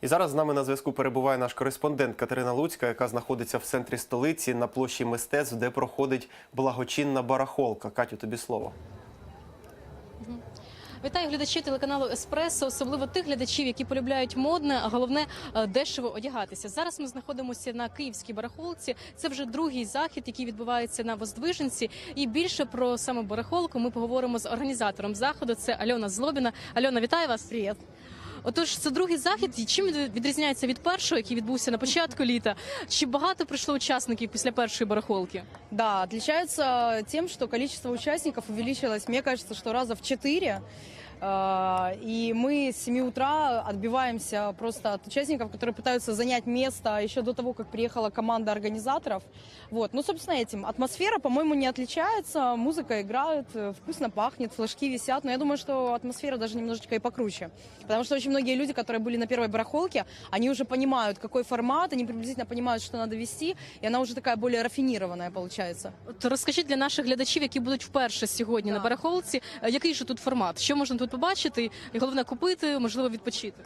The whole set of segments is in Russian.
І зараз з нами на зв'язку перебуває наш кореспондент Катерина Луцька, яка знаходиться в центрі столиці на площі мистецтв, де проходить благочинна барахолка. Катю, тобі слово. Вітаю глядачів телеканалу Еспресо, особливо тих глядачів, які полюбляють модне, а головне е, дешево одягатися. Зараз ми знаходимося на київській барахолці. Це вже другий захід, який відбувається на Воздвиженці. І більше про саме барахолку ми поговоримо з організатором заходу. Це Альона Злобіна. Альона, вітаю вас. Привіт. Отож, це другий захід. І чим він відрізняється від першого, який відбувся на початку літа? Чи багато прийшло учасників після першої барахолки? Да, отличается тем, что количество участников увеличилось, мне кажется, что раза в четыре. А, И мы с 7 утра отбиваемся просто от участников, которые пытаются занять место еще до того, как приехала команда организаторов. Вот. Ну, собственно, этим. Атмосфера, по-моему, не отличается. Музыка играет, э, вкусно пахнет, флажки висят. Но я думаю, что атмосфера даже немножечко и покруче. Потому что очень многие люди, которые были на первой барахолке, они уже понимают, какой формат, они приблизительно понимают, что надо вести. И она уже такая более рафинированная получается. От розкажіть для наших глядачів, які будуть вперше сьогодні на Так. барахолці, е, який же тут формат? Що можна тут побачити? І головне купити, можливо, відпочити.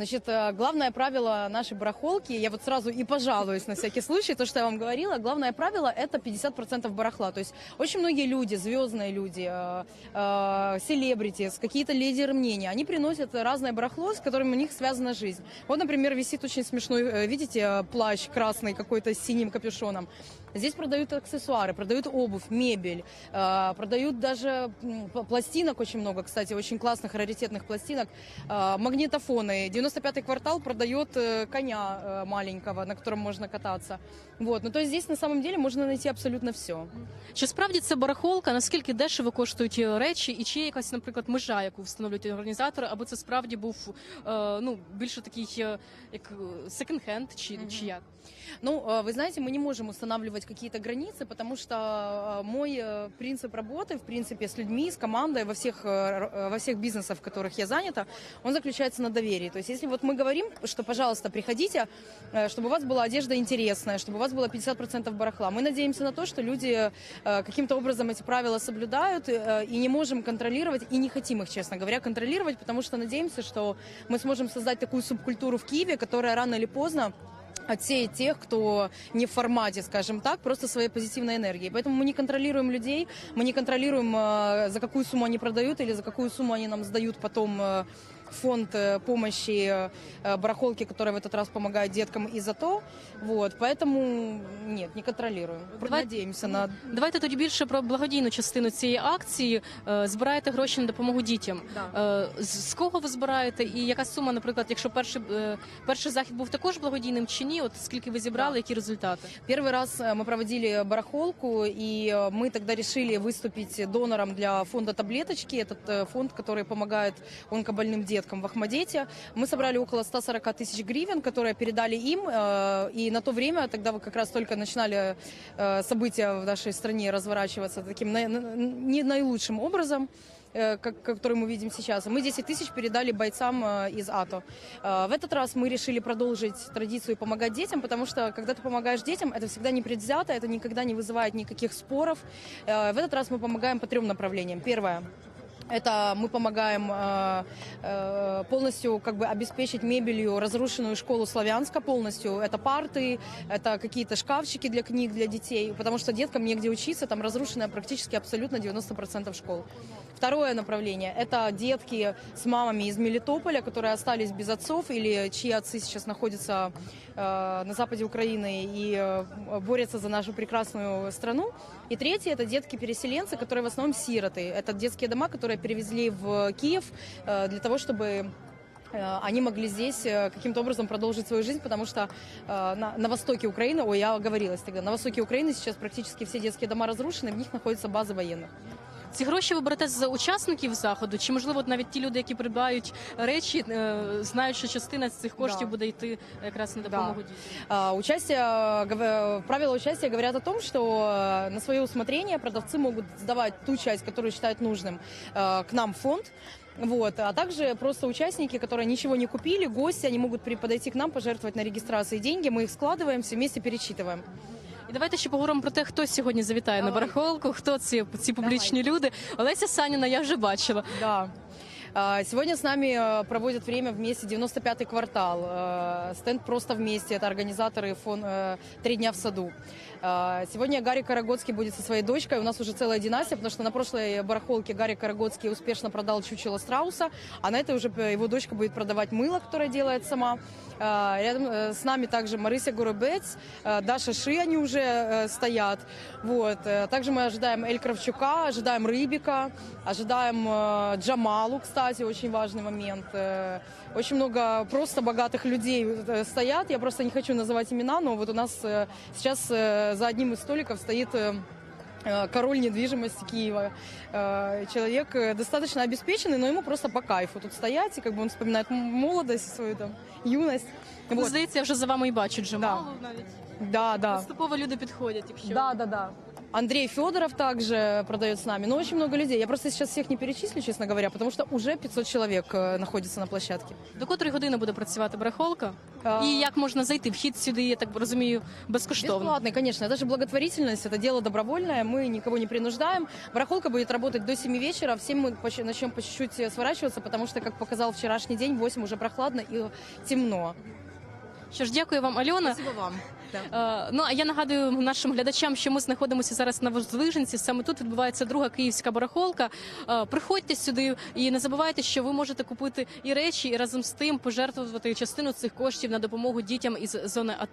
Значит, э, главное правило нашей барахолки, я вот сразу и пожалуюсь на всякий случай, то, что я вам говорила, главное правило это 50% барахла. То есть очень многие люди, звездные люди, э, э, селебритис, какие-то лидеры мнения, они приносят разное барахло, с которым у них связана жизнь. Вот, например, висит очень смешной, видите, плащ красный какой-то с синим капюшоном. Здесь продают аксессуары, продают обувь, мебель, э, продают даже м, п- пластинок очень много, кстати, очень классных, раритетных пластинок, э, магнитофоны. 95-й квартал продает э, коня э, маленького, на котором можно кататься. Вот, ну то есть здесь на самом деле можно найти абсолютно все. Чи справді це барахолка? Наскільки дешево коштують е, речі, і чи є якась, наприклад, межа, яку встановлюють організатори, або це справді був е, ну більше такий е, як секонд-хенд, чи, Мгм. чи як? Ну, э, вы знаете, мы не можем устанавливать какие-то границы, потому что э, мой э, принцип работы, в принципе, с людьми, с командой во всех, э, э, во всех бизнесах, в которых я занята, он заключается на доверии. То есть, если вот мы говорим, что, пожалуйста, приходите, чтобы у вас была одежда интересная, чтобы у вас было 50% барахла, мы надеемся на то, что люди каким-то образом эти правила соблюдают и не можем контролировать, и не хотим их, честно говоря, контролировать, потому что надеемся, что мы сможем создать такую субкультуру в Киеве, которая рано или поздно отсеять тех, кто не в формате, скажем так, просто своей позитивной энергией. Поэтому мы не контролируем людей, мы не контролируем, э, за какую сумму они продают или за какую сумму они нам сдают потом э, фонд э, помощи э, барахолки, которая в этот раз помогает деткам и за то. Вот, поэтому нет, не контролируем. Давай- Надеемся на... Давайте тоді більше про благодійну частину цієї акції. Е, Збираєте гроші на допомогу дітям. Е, З з кого ви збираєте? І яка сума, наприклад, якщо перший е, перший захід був також благодійним чи ні? От скільки ви зібрали, Да. які результати? Первый раз э, мы проводили барахолку, и э, мы тогда решили выступить донором для фонда «Таблеточки». Этот э, фонд, который помогает онкобольным деткам в Ахмадете. Мы собрали около 140 тысяч гривен, которые передали им. э, И на то время, тогда как раз только начинали э, события в нашей стране разворачиваться таким не наилучшим образом э, как, который мы видим сейчас. Мы 10 тысяч передали бойцам из АТО. В этот раз мы решили продолжить традицию помогать детям, потому что когда ты помогаешь детям, это всегда непредвзято, это никогда не вызывает никаких споров. В этот раз мы помогаем по трем направлениям. Первое. Это мы помогаем э, э, полностью как бы обеспечить мебелью разрушенную школу Славянска полностью. Это парты, это какие-то шкафчики для книг для детей, потому что деткам негде учиться, там разрушенная практически абсолютно 90% школ. Второе направление – это детки с мамами из Мелитополя, которые остались без отцов или чьи отцы сейчас находятся э, на западе Украины и борются за нашу прекрасную страну. И третье – это детки-переселенцы, которые в основном сироты. Это детские дома, которые перевезли в Киев э, для того, чтобы э, они могли здесь э, каким-то образом продолжить свою жизнь, потому что на, на востоке Украины, ой, я оговорилась тогда, на востоке Украины сейчас практически все детские дома разрушены, в них находятся базы военных. Ці гроші ви берете з учасників заходу, чи можливо от навіть ті люди, які придбають речі, е, знають, що частина з цих коштів Да. буде йти якраз на допомогу дітям? А, Участие, гов- правила участия говорят о том, что э, на свое усмотрение продавцы могут сдавать ту часть, которую считают нужным, э, к нам в фонд. Вот. А также просто участники, которые ничего не купили, гости, они могут при- подойти к нам, пожертвовать на регистрации деньги, мы их складываем, все вместе перечитываем. І давайте ще поговоримо про те, хто сьогодні завітає на Давай. барахолку, хто ці, ці публічні люди. Олеся Саніна я вже бачила. Да. А, Сегодня с нами э, проводят время вместе 95-й квартал. Э, Стенд «Просто вместе» — это организаторы фон э, «Три дня в саду». А, Сегодня Гарри Карагодский будет со своей дочкой. У нас уже целая династия, потому что на прошлой барахолке Гарри Карагодский успешно продал чучело страуса, а на этой уже его дочка будет продавать мыло, которое делает сама. А, Рядом с нами также Марыся Горобец, Даша Ши, они уже стоят. Вот. Также мы ожидаем Эль Кравчука, ожидаем Рыбика, ожидаем Джамалу, кстати, очень важный момент. Э, Очень много просто богатых людей э, стоят. Я просто не хочу называть имена, но вот у нас э, сейчас э, за одним из столиков стоит э, э, король недвижимости Киева. Э, Человек э, достаточно обеспеченный, но ему просто по кайфу тут стоять, и как бы он вспоминает м- молодость, свою там юность. Ну, Вот. Здається, я вже за вами і бачу Джамалу навіть. Да, да. Поступово люди підходять, якщо Да, да, да. Андрей Федоров также продает с нами. Но очень много людей. Я просто сейчас всех не перечислю, честно говоря, потому что уже 500 человек э, находится на площадке. до котрої години буде працювати барахолка? А, І як можна зайти? Вхід сюди, я так розумію, безкоштовно. Бесплатный, конечно. Это же благотворительность, это дело добровольное, мы никого не принуждаем. Барахолка будет работать до 7 вечера, в 7 мы поч- начнем по чуть-чуть сворачиваться, потому что, как показал вчерашний день, в 8 уже прохладно и темно. Що ж, дякую вам, Альона. Дякую вам. Е, Ну а я нагадую нашим глядачам, що ми знаходимося зараз на Воздвиженці. Саме тут відбувається друга київська барахолка. Е, Приходьте сюди і не забувайте, що ви можете купити і речі, і разом з тим пожертвувати частину цих коштів на допомогу дітям із зони АТО.